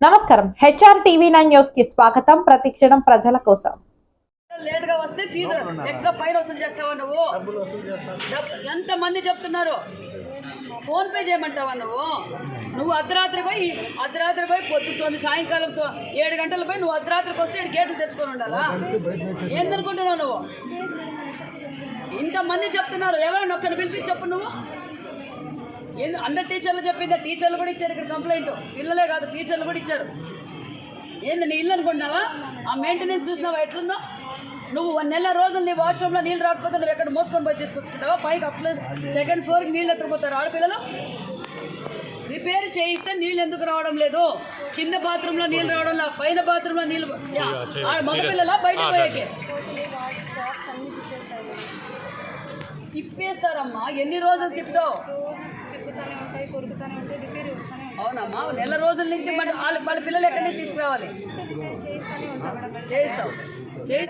నమస్కారం. HR TV nine న్యూస్కి స్వాగతం. ప్రతిక్షణం ప్రజల కోసం. లేట్గా వస్తే ఫీజు ఎక్స్ట్రా ఫైన్ వసూలు చేస్తావా నువ్వు? ఎంత మంది చెప్తున్నారు? ఫోన్ పే చేయమంటావా నువ్వు? నువ్వు అర్ధరాత్రి పోయి అర్ధరాత్రి పోయి పొద్దు తొమ్మిది సాయంకాలంతో ఏడు గంటల పోయి నువ్వు అర్ధరాత్రికి వస్తే గేట్లు తెచ్చుకొని ఉండాలా? ఏందనుకుంటున్నావు నువ్వు? ఇంతమంది చెప్తున్నారు. ఎవరైనా ఒక్కరిని పిలిపించి చెప్పు నువ్వు. అందరు టీచర్లు చెప్పిందా? టీచర్లు కూడా ఇచ్చారు ఇక్కడ కంప్లైంట్ పిల్లలే కాదు టీచర్లు కూడా ఇచ్చారు. ఏంది నీ ఇల్లు అనుకుంటున్నావా? ఆ మెయింటెనెన్స్ చూసినావా? ఎట్లుందో? నువ్వు వన్ నెల రోజులు నీ వాష్రూమ్లో నీళ్ళు రాకపోతే నువ్వు ఎక్కడ మోసుకొని పోయి తీసుకొచ్చుకుంటావా? పైకి అప్ సెకండ్ ఫ్లోర్కి నీళ్ళు ఎత్తుకుపోతారు ఆడపిల్లలు. రిపేర్ చేయిస్తే నీళ్ళు ఎందుకు రావడం లేదు? కింద బాత్రూంలో నీళ్ళు రావడం లేదు. పైన బాత్రూంలో నీళ్ళు ఆడ మగపిల్లల బయటకు పోయేకి. తిప్పేస్తారమ్మా. ఎన్ని రోజులు తిప్పుతావు? తిప్పుతానే ఉంటాయి కొరుకుతానే ఉంటాయి రిపేర్ వస్తూనే ఉంటాయి. అవునమ్మా నెల రోజుల నుంచి మరి వాళ్ళ వాళ్ళ పిల్లలు ఎక్కడి నుంచి తీసుకురావాలి? చేయిస్తూనే ఉంటాం మేడం. చేయిస్తావు చేయి